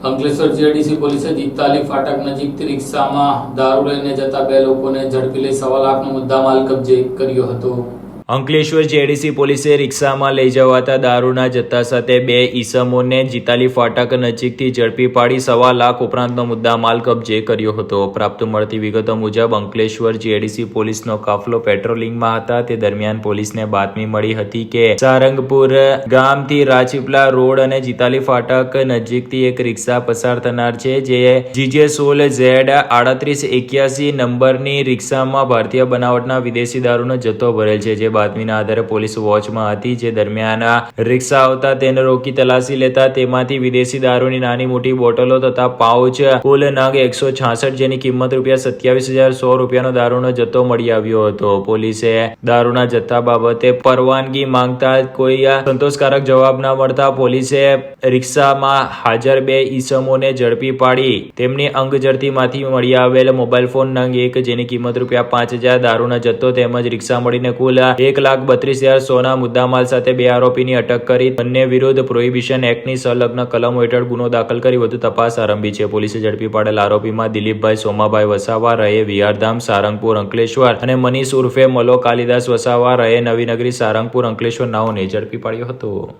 Ankleshwar GRDC પોલીસે દીપતાલી ફાટક નજીકથી રિક્ષામાં દારૂ લઈને જતા બે લોકોને ઝડપી લઈ સવા લાખનો મુદ્દામાલ કબજે કર્યો હતો. અંકલેશ્વર જેડીસી પોલીસે રિક્ષામાં લઈ જવાતા દારૂના જથ્થા સાથે બે ઈસમોને જીતાલી ફાટક નજીકથી ઝડપી પાડી સવા લાખ ઉપરાંતનો મુદ્દામાલ કબજે કર્યો હતો. પ્રાપ્ત મળતી વિગતો મુજબ, અંકલેશ્વર જેડીસી પોલીસનો કાફલો પેટ્રોલિંગમાં હતા. તે દરમિયાન પોલીસને બાતમી મળી હતી કે, સારંગપુર ગામથી રાજપીપલા રોડ અને જીતાલી ફાટક નજીકથી એક રિક્ષા પસાર થનાર છે, જે જીજે સોલ ઝેડ આડત્રીસ એક્યાસી નંબરની રિક્ષામાં ભારતીય બનાવટના વિદેશી દારૂનો જથ્થો ભરેલ છે, જે બાતમીના આધારે પોલીસ વોચમાં હતી, જે દરમિયાન રિક્ષા આવતા તેને રોકી તલાશી લેતા તેમાંથી વિદેશી દારૂની નાની મોટી બોટલો તથા પાઉચ, કુલ નગ એકસો છાસઠ જેની કિંમત રૂપિયા સત્યાવીસ હજાર સો રૂપિયાનો દારૂનો જથ્થો મળી આવ્યો હતો. પોલીસે દારૂના જથ્થા બાબતે પરવાનગી માંગતા કોઈ સંતોષકારક જવાબ ન મળતા પોલીસે રિક્ષામાં હાજર બે ઈસમોને ઝડપી પાડી. તેમની અંગઝડતીમાંથી મળી આવેલ મોબાઈલ ફોન નંગ એક, જેની કિંમત રૂપિયા પાંચ હજાર દારૂનો જથ્થો તેમજ રિક્ષા મળીને કુલ એક લાખ બત્રીસ હજાર સોના મુદ્દામાલ સાથે બે આરોપીની અટક કરી બંને વિરુદ્ધ પ્રોહિબિશન એક્ટની સંલગ્ન કલમો હેઠળ ગુનો દાખલ કરી વધુ તપાસ આરંભી છે. પોલીસે ઝડપી પાડેલ આરોપીમાં દિલીપભાઈ સોમાભાઈ વસાવા રહે વિહારધામ, સારંગપુર, અંકલેશ્વર અને મનીષ ઉર્ફે મલો કાલિદાસ વસાવા રહે નવીનગરી, સારંગપુર, અંકલેશ્વર નાઓને ઝડપી પાડ્યો હતો.